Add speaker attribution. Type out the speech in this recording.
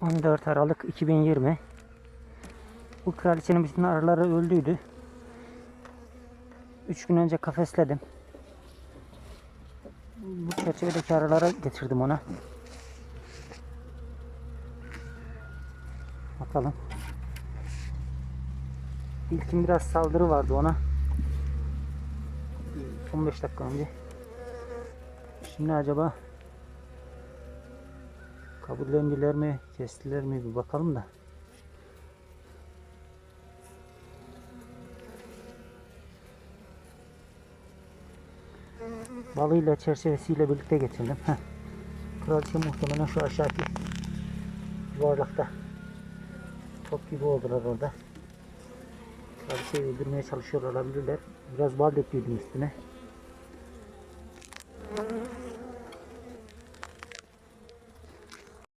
Speaker 1: 14 Aralık 2020 Bu kraliçenin bütün arıları öldüydü. 3 gün önce kafesledim. Bu çerçevedeki arılara getirdim ona. Bakalım. İlkin biraz saldırı vardı ona. 15 dakika önce. Şimdi acaba kabullendiler mi, kestiler mi bir bakalım da. Balıyla çerçevesiyle birlikte getirdim. Heh. Muhtemelen şu aşağıki yuvarlakta. Top gibi oldular orada. Kraliçeyi öldürmeye çalışıyor olabilirler. Biraz bal döktüydüm üstüne.